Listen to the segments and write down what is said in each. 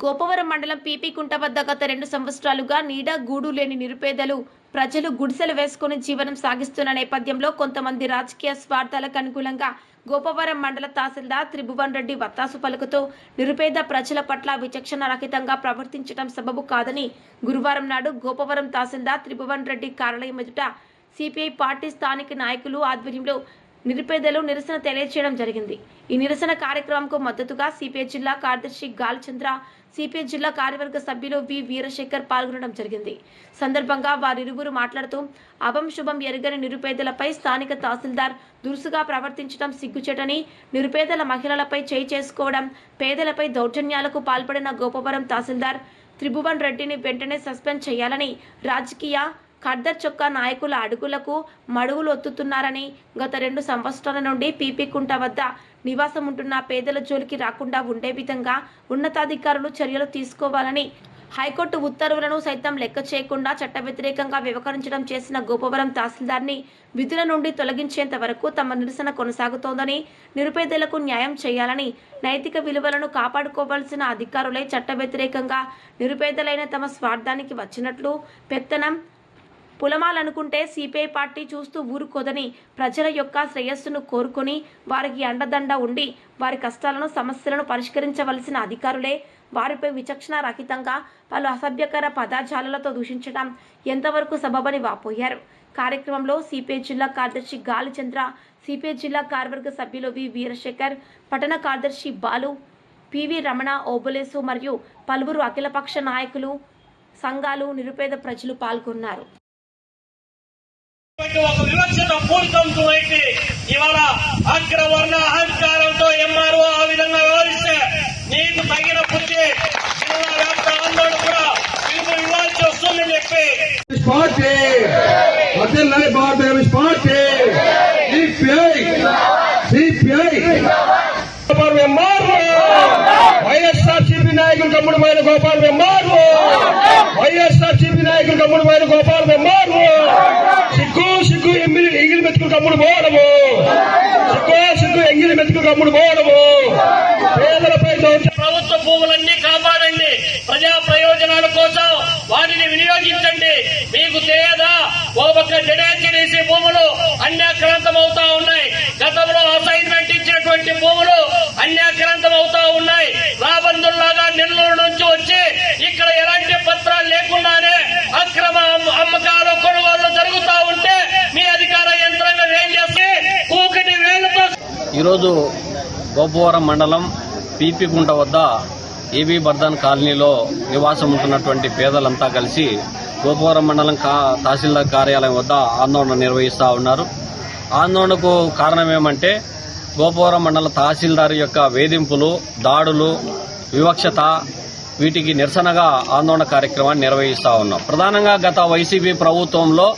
గోపవరం మండలం పీపీ కుంట వద్ద గత రెండు సంవత్సరాలుగా నీడ గూడు లేని నిరుపేదలు ప్రజలు గుడిసెలు వేసుకుని జీవనం సాగిస్తున్న నేపథ్యంలో కొంతమంది రాజకీయ స్వార్థాలకు అనుకూలంగా గోపవరం మండల తహసీల్దార్ త్రిభువన్ రెడ్డి వత్తాసు పలుకుతూ నిరుపేద ప్రజల పట్ల విచక్షణ రహితంగా ప్రవర్తించడం సబబు కాదని గురువారం నాడు గోపవరం తహసీల్దార్ త్రిభువన్ రెడ్డి కార్యాలయం ఎదుట సిపిఐ పార్టీ స్థానిక నాయకులు ఆధ్వర్యంలో నిరుపేదలు నిరసన తెలియజేయడం జరిగింది. ఈ నిరసన కార్యక్రమంకు మద్దతుగా సిపిఐ జిల్లా కార్యదర్శి గాల్చంద్ర సిపిఐ జిల్లా కార్యవర్గ సభ్యులు వి వీరశేఖర్ పాల్గొనడం జరిగింది. సందర్భంగా వారిరువురు మాట్లాడుతూ అభం శుభం ఎరుగని నిరుపేదలపై స్థానిక తహసీల్దార్ దురుసుగా ప్రవర్తించడం సిగ్గుచేటని నిరుపేదల మహిళలపై చేయి చేసుకోవడం పేదలపై దౌర్జన్యాలకు పాల్పడిన గోపవరం తహసీల్దార్ త్రిభువన్ రెడ్డిని వెంటనే సస్పెండ్ చేయాలని రాజకీయ ఖద్దర్ చొక్కా నాయకుల అడుగులకు మడుగులు ఒత్తుతున్నారని గత రెండు సంవత్సరాల నుండి పీపీ కుంట వద్ద నివాసం ఉంటున్న పేదల జోలికి రాకుండా ఉండే విధంగా ఉన్నతాధికారులు చర్యలు తీసుకోవాలని హైకోర్టు ఉత్తర్వులను సైతం లెక్క చేయకుండా చట్ట వ్యతిరేకంగా వ్యవహరించడం చేసిన గోపవరం తహసీల్దార్ని విధుల నుండి తొలగించేంత వరకు తమ నిరసన కొనసాగుతోందని నిరుపేదలకు న్యాయం చేయాలని నైతిక విలువలను కాపాడుకోవాల్సిన అధికారులే చట్ట వ్యతిరేకంగా నిరుపేదలైన తమ స్వార్థానికి వచ్చినట్లు పెత్తనం పులమాలనుకుంటే సిపిఐ పార్టీ చూస్తూ ఊరుకోదని ప్రజల యొక్క శ్రేయస్సును కోరుకొని వారికి అండదండ ఉండి వారి కష్టాలను సమస్యలను పరిష్కరించవలసిన అధికారులే వారిపై విచక్షణ రహితంగా పలు అసభ్యకర పదాజాలలతో దూషించడం ఎంతవరకు సబబని వాపోయారు. కార్యక్రమంలో సిపిఐ జిల్లా కార్యదర్శి గాలిచంద్ర సిపిఐ జిల్లా కార్యవర్గ సభ్యులు వి వీరశేఖర్ పట్టణ కార్యదర్శి బాలు పివి రమణ ఓబులేసు మరియు పలువురు అఖిలపక్ష నాయకులు సంఘాలు నిరుపేద ప్రజలు పాల్గొన్నారు. ఒక వివక్షత పూరితంతో ఇవాళ అగ్రవర్ణ అహంకారంతో ఎంఆర్ఓ ఆ విధంగా వ్యవహరిస్తే నీకు తగిన బుద్ధి జిల్లా వ్యాప్త కూడా పిలుపు ఇవ్వాల్సి వస్తుందని చెప్పి. పార్టీ భారత party CPI! CPI! YSR CP నాయకులు తమ్ముడు పైన గోపాల్ బ్రహ్మ ఎంగిలి పోవడము పేదలపై ప్రభుత్వ భూములన్నీ కాపాడండి. ప్రజా ప్రయోజనాల కోసం వాటిని వినియోగించండి. మీకు తెలియదా? ఓ పక్క జడేసి భూములు అన్యాక్రాంతం అవుతా ఉన్నాయి. గతంలో అసైన్మెంట్ ఇచ్చినటువంటి భూములు ఈరోజు గోపవరం మండలం పీపీకుంట వద్ద ఏబీ బర్దాన్ కాలనీలో నివాసం ఉంటున్నటువంటి పేదలంతా కలిసి గోపవరం మండలం కా తహసీల్దార్ కార్యాలయం వద్ద ఆందోళన నిర్వహిస్తూ ఉన్నారు. ఆందోళనకు కారణం ఏమంటే గోపవరం మండల తహసీల్దార్ యొక్క వేధింపులు దాడులు వివక్షత వీటికి నిరసనగా ఆందోళన కార్యక్రమాన్ని నిర్వహిస్తూ ఉన్నాం. ప్రధానంగా గత వైసీపీ ప్రభుత్వంలో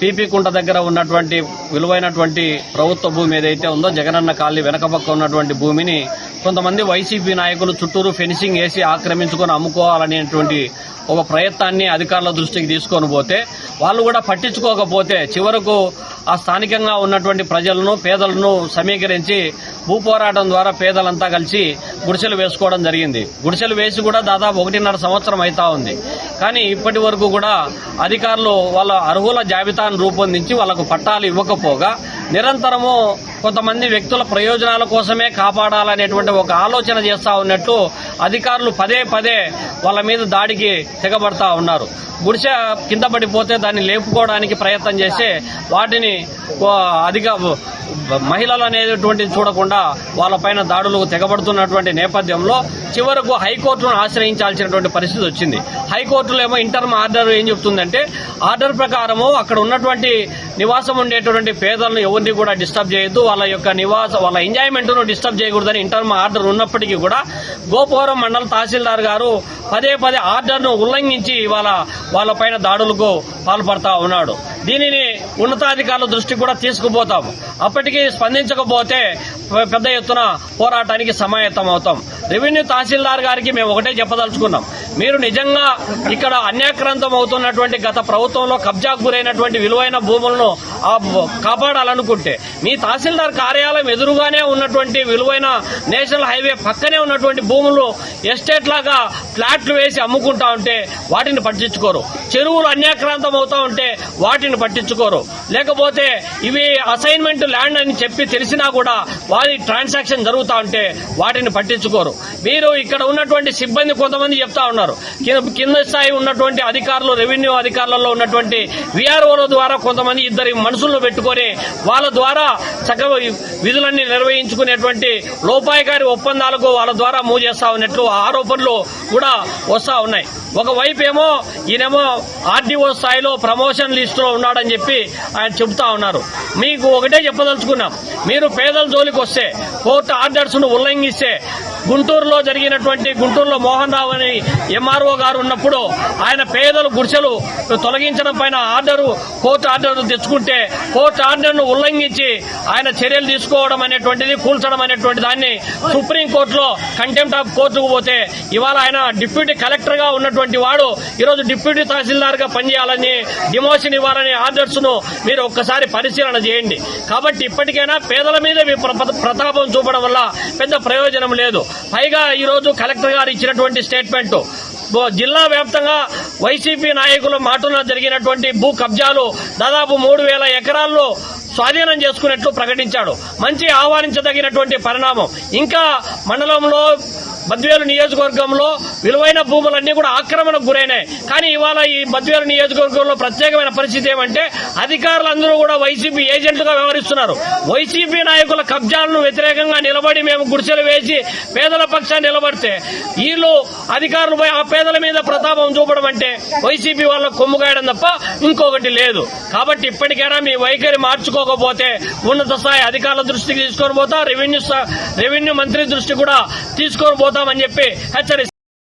పీపీ కుంట దగ్గర ఉన్నటువంటి విలువైనటువంటి ప్రభుత్వ భూమి ఏదైతే ఉందో జగనన్న కాలనీ వెనక పక్క ఉన్నటువంటి భూమిని కొంతమంది వైసీపీ నాయకులు చుట్టూరు ఫెన్సింగ్ వేసి ఆక్రమించుకొని అమ్ముకోవాలనేటువంటి ఒక ప్రయత్నాన్ని అధికారుల దృష్టికి తీసుకొని పోతే వాళ్ళు కూడా పట్టించుకోకపోతే చివరకు ఆ స్థానికంగా ఉన్నటువంటి ప్రజలను పేదలను సమీకరించి భూ పోరాటం ద్వారా పేదలంతా కలిసి గుడిసెలు వేసుకోవడం జరిగింది. గుడిసెలు వేసి కూడా దాదాపు ఒకటిన్నర సంవత్సరం అవుతా ఉంది. కానీ ఇప్పటి వరకు కూడా అధికారులు వాళ్ళ అర్హుల జాబితాను రూపొందించి వాళ్ళకు పట్టాలు ఇవ్వకపోగా నిరంతరము కొంతమంది వ్యక్తుల ప్రయోజనాల కోసమే కాపాడాలనేటువంటి ఒక ఆలోచన చేస్తా ఉన్నట్టు అధికారులు పదే పదే వాళ్ళ మీద దాడికి తెగబడతా ఉన్నారు. గుడిసె కింద పడిపోతే దాన్ని లేపుకోవడానికి ప్రయత్నం చేసి వాటిని అధిక మహిళలు అనేటువంటిది చూడకుండా వాళ్ళపైన దాడులు తెగబడుతున్నటువంటి నేపథ్యంలో చివరకు హైకోర్టును ఆశ్రయించాల్సినటువంటి పరిస్థితి వచ్చింది. హైకోర్టులో ఏమో ఇంటర్మ్ ఆర్డర్ ఏం చెప్తుందంటే ఆర్డర్ ప్రకారము అక్కడ ఉన్నటువంటి నివాసం ఉండేటువంటి పేదలను ఎవరిని కూడా డిస్టర్బ్ చేయొద్దు వాళ్ళ యొక్క నివాస వాళ్ళ ఎంజాయ్మెంట్ను డిస్టర్బ్ చేయకూడదని ఇంటర్మ్ ఆర్డర్ ఉన్నప్పటికీ కూడా గోపవరం మండల తహసీల్దార్ గారు పదే పదే ఆర్డర్ను ఉల్లంఘించి వాళ్ళ వాళ్ళపైన దాడులకు పాల్పడతా ఉన్నాడు. దీనిని ఉన్నతాధికారుల దృష్టికి కూడా తీసుకుపోతాం. అప్పటికీ స్పందించకపోతే పెద్ద ఎత్తున పోరాటానికి సమాయత్తం అవుతాం రెవెన్యూ తహసీల్దార్ గారికి మేము ఒకటే చెప్పదలుచుకున్నాం. మీరు నిజంగా ఇక్కడ అన్యాక్రాంతం అవుతున్నటువంటి గత ప్రభుత్వంలో కబ్జాకు గురైనటువంటి విలువైన భూములను కాపాడాలనుకుంటే మీ తహసీల్దార్ కార్యాలయం ఎదురుగానే ఉన్నటువంటి విలువైన నేషనల్ హైవే పక్కనే ఉన్నటువంటి భూములు ఎస్టేట్ లాగా ఫ్లాట్లు వేసి అమ్ముకుంటా ఉంటే వాటిని పట్టించుకోరు. చెరువులు అన్యాక్రాంతం అవుతా ఉంటే వాటిని పట్టించుకోరు. లేకపోతే ఇవి అసైన్మెంట్ ల్యాండ్ అని చెప్పి తెలిసినా కూడా వారి ట్రాన్సాక్షన్ జరుగుతూ ఉంటే వాటిని పట్టించుకోరు. మీరు ఇక్కడ ఉన్నటువంటి సిబ్బంది కొంతమంది చెప్తా ఉన్నారు. కింద- స్థాయి ఉన్నటువంటి అధికారులు రెవెన్యూ అధికారులలో ఉన్నటువంటి విఆర్ఓల ద్వారా కొంతమంది ఇద్దరి మనుషులను పెట్టుకొని వాళ్ళ ద్వారా చక్కగా విధులన్నీ నిర్వహించుకునేటువంటి లోపాయకారి ఒప్పందాలకు వాళ్ళ ద్వారా మూవ్ చేస్తా ఉన్నట్లు ఆరోపణలు కూడా వస్తా ఉన్నాయి. ఒకవైపు ఏమో ఈయనేమో ఆర్డీఓ స్థాయిలో ప్రమోషన్ లిస్టులో ఉన్నాడని చెప్పి ఆయన చెబుతా ఉన్నారు. మీకు ఒకటే చెప్పదలుచుకున్నాం. మీరు పేదల జోలికి వస్తే కోర్టు ఆర్డర్స్ను ఉల్లంఘిస్తే గుంటూరులో జరిగినటువంటి గుంటూరులో మోహన్ రావు అని ఎంఆర్ఓ గారు ఉన్నప్పుడు ఆయన పేదలు గుడిసెలు తొలగించడం పైన ఆర్డరు కోర్టు ఆర్డర్ తెచ్చుకుంటే కోర్టు ఆర్డర్ను ఉల్లంఘించి ఆయన చర్యలు తీసుకోవడం అనేటువంటిది కూల్చడం అనేటువంటి దాన్ని సుప్రీంకోర్టులో కంటెంప్ట్ ఆఫ్ కోర్టుకు పోతే ఇవాళ ఆయన డిప్యూటీ కలెక్టర్గా ఉన్నటువంటి వాడు ఈరోజు డిప్యూటీ తహసీల్దార్గా పనిచేయాలని డిమోషన్ ఇవ్వాలని ఆర్డర్స్ను మీరు ఒక్కసారి పరిశీలన చేయండి. కాబట్టి ఇప్పటికైనా పేదల మీద మీ ప్రతాపం చూపడం వల్ల పెద్ద ప్రయోజనం లేదు. పైగా ఈరోజు కలెక్టర్ గారు ఇచ్చినటువంటి స్టేట్మెంట్. జిల్లా వ్యాప్తంగా వైసీపీ నాయకుల మాటున జరిగినటువంటి భూ కబ్జాలు దాదాపు మూడు వేల ఎకరాల్లో స్వాధీనం చేసుకున్నట్లు ప్రకటించాడు. మంచి ఆహ్వానించదగినటువంటి పరిణామం. ఇంకా మండలంలో బద్వేలు నియోజకవర్గంలో విలువైన భూములన్నీ కూడా ఆక్రమణకు గురైనాయి. కానీ ఇవాళ ఈ బద్వేలు నియోజకవర్గంలో ప్రత్యేకమైన పరిస్థితి ఏమంటే అధికారులందరూ కూడా వైసీపీ ఏజెంట్లుగా వ్యవహరిస్తున్నారు. వైసీపీ నాయకుల కబ్జాలను వ్యతిరేకంగా నిలబడి మేము గుడిసెలు వేసి పేదల పక్షాన్ని నిలబడితే వీళ్ళు అధికారులు ఆ పేదల మీద ప్రతాపం చూపడం అంటే వైసీపీ వాళ్ళ కుమ్ముకాయడం తప్ప ఇంకొకటి లేదు. కాబట్టి ఇప్పటికైనా మీ వైఖరి మార్చుకోకపోతే ఉన్నత స్థాయి అధికారుల దృష్టికి తీసుకొని పోతా రెవెన్యూ రెవెన్యూ మంత్రి దృష్టి కూడా తీసుకొని పోతామని చెప్పి హెచ్చరిస్తారు